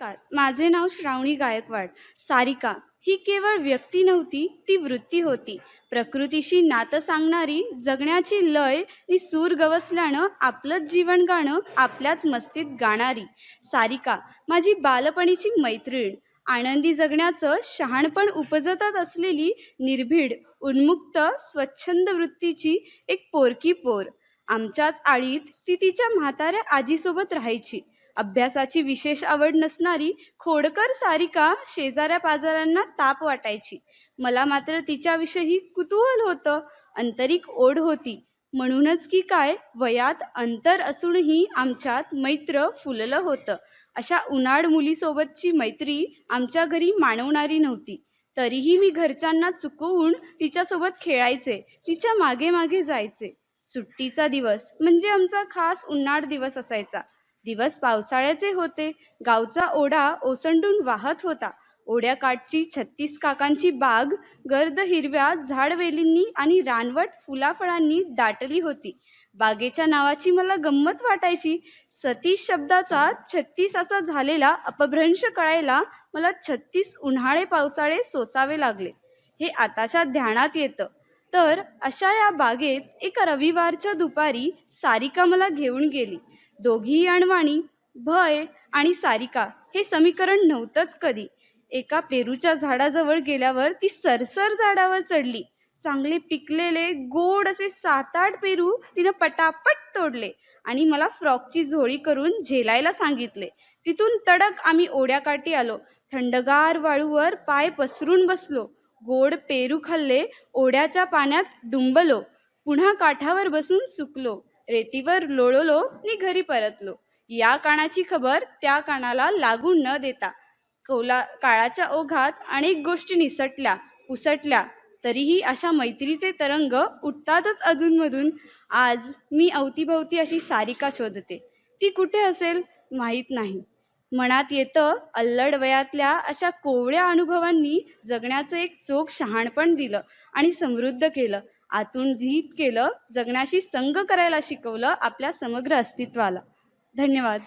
नमस्कार. माझे नाव श्रावणी गायकवाड. सारिका. ही केवळ व्यक्ती नव्हती ती वृत्ती होती. प्रकृतीशी नातं सांगणारी जगण्याची लय आणि सूर गवसल्यानं आपलंच जीवन गाणं आपल्याच मस्तीत गाणारी. सारिका माझी बालपणीची मैत्रीण. आनंदी जगण्याचं शहाणपण उपजतच असलेली निर्भीड उन्मुक्त स्वच्छंद वृत्तीची एक पोरकी पोर. आमच्याच आळीत ती तिच्या म्हाताऱ्या आजीसोबत राहायची. अभ्यासाची विशेष आवड नसणारी खोडकर सारिका शेजाऱ्या पाजाऱ्यांना ताप वाटायची. मला मात्र तिच्याविषयी कुतूहल होतं. आंतरिक ओढ होती. म्हणूनच की काय वयात अंतर असूनही आमच्यात मैत्र फुललं होतं. अशा उन्हाळ मुलीसोबतची मैत्री आमच्या घरी मानवणारी नव्हती. तरीही मी घरच्यांना चुकवून तिच्यासोबत खेळायचे तिच्यामागे मागे जायचे. सुट्टीचा दिवस म्हणजे आमचा खास उन्हाळ दिवस असायचा. दिवस पावसाळ्याचे होते. गावचा ओढा ओसंडून वाहत होता. ओढ्याकाठची छत्तीस काकांची बाग गर्द हिरव्या झाडवेलींनी आणि रानवट फुलाफळांनी दाटली होती. बागेच्या नावाची मला गंमत वाटायची. सतीश शब्दाचा छत्तीस असा झालेला अपभ्रंश कळायला मला छत्तीस उन्हाळे पावसाळे सोसावे लागले. हे आताच्या ध्यानात येतं. तर अशा या बागेत एका रविवारच्या दुपारी सारिका मला घेऊन गेली. दोघीही अणवाणी भय आणि सारिका हे समीकरण नव्हतंच कधी. एका पेरूच्या झाडाजवळ गेल्यावर ती सरसर झाडावर चढली. चांगले पिकलेले गोड असे सात आठ पेरू तिनं पटापट तोडले आणि मला फ्रॉकची झोळी करून झेलायला सांगितले. तिथून तडक आम्ही ओढ्याकाठी आलो. थंडगार वाळूवर पाय पसरून बसलो. गोड पेरू खाल्ले ओढ्याच्या पाण्यात डुंबलो पुन्हा काठावर बसून सुकलो रेतीवर लोळलो आणि घरी परतलो. या कानाची खबर त्या कानाला लागून न देता कौला काळाच्या ओघात अनेक गोष्टी निसटल्या उसटल्या तरीही अशा मैत्रीचे तरंग उठतातच अधूनमधून. आज मी अवतीभवती अशी सारिका शोधते. ती कुठे असेल माहीत नाही. मनात येतं अल्लड वयातल्या अशा कोवळ्या अनुभवांनी जगण्याचं एक चोख शहाणपण दिलं आणि समृद्ध केलं. आतून धीत केलं जगण्याशी संग करायला शिकवलं आपल्या समग्र अस्तित्वाला. धन्यवाद.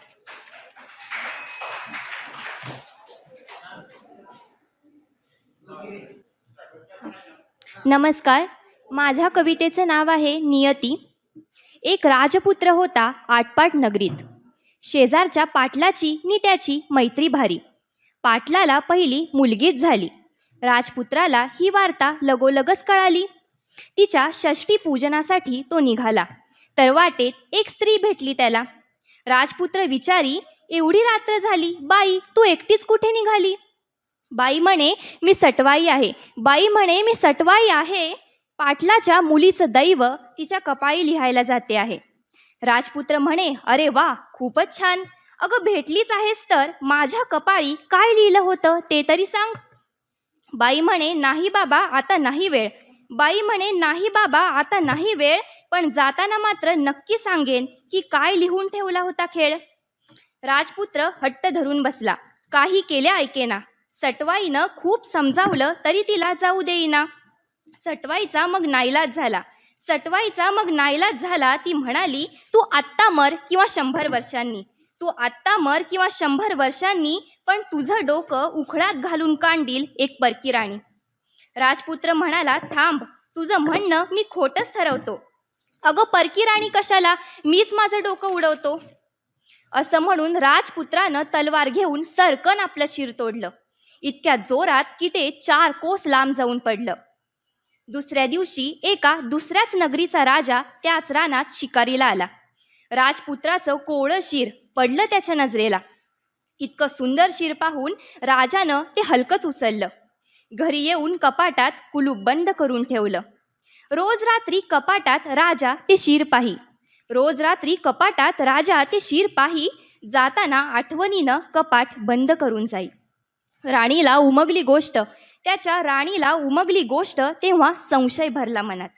नमस्कार. माझ्या कवितेचं नाव आहे नियती. एक राजपुत्र होता आटपाट नगरीत. शेजारच्या पाटलाची नि त्याची मैत्री भारी. पाटलाला पहिली मुलगीच झाली. राजपुत्राला ही वार्ता लगोलगच कळाली. तिच्या षष्टी पूजनासाठी तो निघाला. तर वाटेत एक स्त्री भेटली त्याला. राजपुत्र विचारी एवढी रात्र झाली बाई तू एकटीच कुठे निघाली? बाई म्हणे मी सटवाई आहे. बाई म्हणे मी सटवाई आहे. पाटलाच्या मुलीचं दैव तिच्या कपाळी लिहायला जाते आहे. राजपुत्र म्हणे अरे वा खूपच छान. अगं भेटलीच आहेस तर माझ्या कपाळी काय लिहिलं होतं ते तरी सांग. बाई म्हणे नाही बाबा आता नाही वेळ. बाई म्हणे नाही बाबा आता नाही वेळ पण जाताना मात्र नक्की सांगेन की काय लिहून ठेवला होता खेळ. राजपुत्र हट्ट धरून बसला. काही केल्या ऐकेना. सटवाईनं खूप समजावलं तरी तिला जाऊ देईना. सटवाईचा मग नाईलाज झाला. सटवाईचा मग नाईलाज झाला ती म्हणाली तू आत्ता मर किंवा शंभर वर्षांनी. तू आत्ता मर किंवा शंभर वर्षांनी पण तुझं डोकं उखळात घालून कांडील एक परकी राणी. राजपुत्र म्हणाला थांब तुझं म्हणणं मी खोटंच ठरवतो. अगं परकी राणी कशाला? मीच माझं डोकं उडवतो. असं म्हणून राजपुत्रानं तलवार घेऊन सरकन आपलं शिर तोडलं. इतक्या जोरात की ते चार कोस लांब जाऊन पडलं. दुसऱ्या दिवशी एका दुसऱ्याच नगरीचा राजा त्याच रानात शिकारीला आला. राजपुत्राचं कोवळं शिर पडलं त्याच्या नजरेला. इतकं सुंदर शिर पाहून राजानं ते हलकंच उचललं. घरी येऊन कपाटात कुलूप बंद करून ठेवलं. रोज रात्री कपाटात राजा ते शिर पाही. रोज रात्री कपाटात राजा ते शिर पाही जाताना आठवणीनं कपाट बंद करून जाई. राणीला उमगली गोष्ट त्याच्या राणीला उमगली गोष्ट तेव्हा संशय भरला मनात.